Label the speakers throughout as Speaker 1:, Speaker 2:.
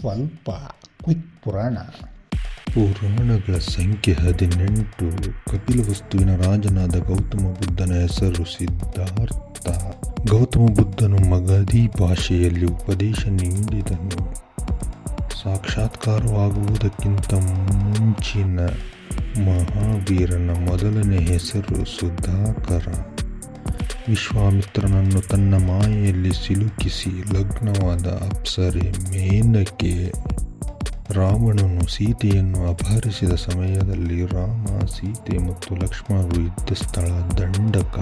Speaker 1: ಸ್ವಲ್ಪ ಕ್ವಿಕ್ ಪುರಾಣ.
Speaker 2: ಪುರಾಣಗಳ ಸಂಖ್ಯೆ ಹದಿನೆಂಟು. ಕಪಿಲವಸ್ತುವಿನ ರಾಜನಾದ ಗೌತಮ ಬುದ್ಧನ ಹೆಸರು ಸಿದ್ಧಾರ್ಥ. ಗೌತಮ ಬುದ್ಧನು ಮಗಧಿ ಭಾಷೆಯಲ್ಲಿ ಉಪದೇಶ ನೀಡಿದನು. ಸಾಕ್ಷಾತ್ಕಾರವಾಗುವುದಕ್ಕಿಂತ ಮುಂಚಿನ ಮಹಾವೀರನ ಮೊದಲನೇ ಹೆಸರು ಸುಧಾಕರ. ವಿಶ್ವಾಮಿತ್ರನನ್ನು ತನ್ನ ಮಾಯೆಯಲ್ಲಿ ಸಿಲುಕಿಸಿ ಲಗ್ನವಾದ ಅಪ್ಸರೆ ಮೇನಕೆ ರಾವಣನು ಸೀತೆಯನ್ನು ಅಪಹರಿಸಿದ ಸಮಯದಲ್ಲಿ ರಾಮ, ಸೀತೆ ಮತ್ತು ಲಕ್ಷ್ಮಣರು ಇದ್ದ ಸ್ಥಳ ದಂಡಕ.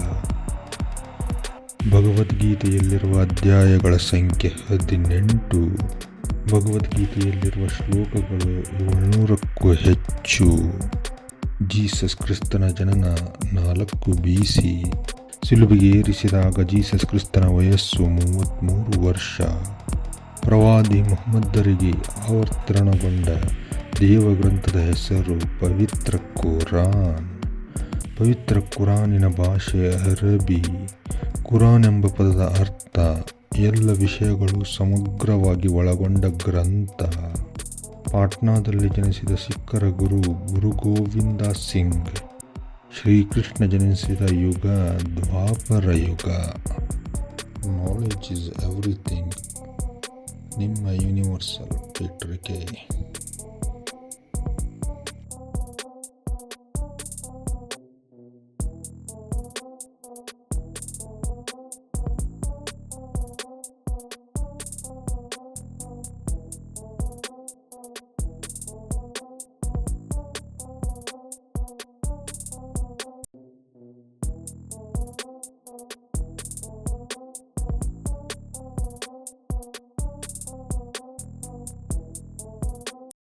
Speaker 2: ಭಗವದ್ಗೀತೆಯಲ್ಲಿರುವ ಅಧ್ಯಾಯಗಳ ಸಂಖ್ಯೆ ಹದಿನೆಂಟು. ಭಗವದ್ಗೀತೆಯಲ್ಲಿರುವ ಶ್ಲೋಕಗಳು ಏಳ್ನೂರಕ್ಕೂ ಹೆಚ್ಚು. ಜೀಸಸ್ ಕ್ರಿಸ್ತನ ಜನನ ನಾಲ್ಕು ಬಿ ಸಿ. ಸಿಲುಬಿಗೆ ಏರಿಸಿದಾಗ ಜೀಸಸ್ ಕ್ರಿಸ್ತನ ವಯಸ್ಸು ಮೂವತ್ತ್ಮೂರು ವರ್ಷ. ಪ್ರವಾದಿ ಮೊಹಮ್ಮದರಿಗೆ ಆವರ್ತರಣಗೊಂಡ ದೇವಗ್ರಂಥದ ಹೆಸರು ಪವಿತ್ರ ಕುರಾನ್. ಪವಿತ್ರ ಕುರಾನಿನ ಭಾಷೆ ಅರಬಿ. ಕುರಾನ್ ಎಂಬ ಪದದ ಅರ್ಥ ಎಲ್ಲ ವಿಷಯಗಳು ಸಮಗ್ರವಾಗಿ ಒಳಗೊಂಡ ಗ್ರಂಥ. ಪಾಟ್ನಾದಲ್ಲಿ ಜನಿಸಿದ ಸಿಖ್ಖರ ಗುರು ಗುರು ಗೋವಿಂದ ಸಿಂಗ್. ಶ್ರೀಕೃಷ್ಣ ಜನಿಸಿದ ಯುಗ Dwapara Yuga knowledge is everything ನಿಮ್ಮ ಯೂನಿವರ್ಸಲ್ ಪೀಟ್ರಿಕೆ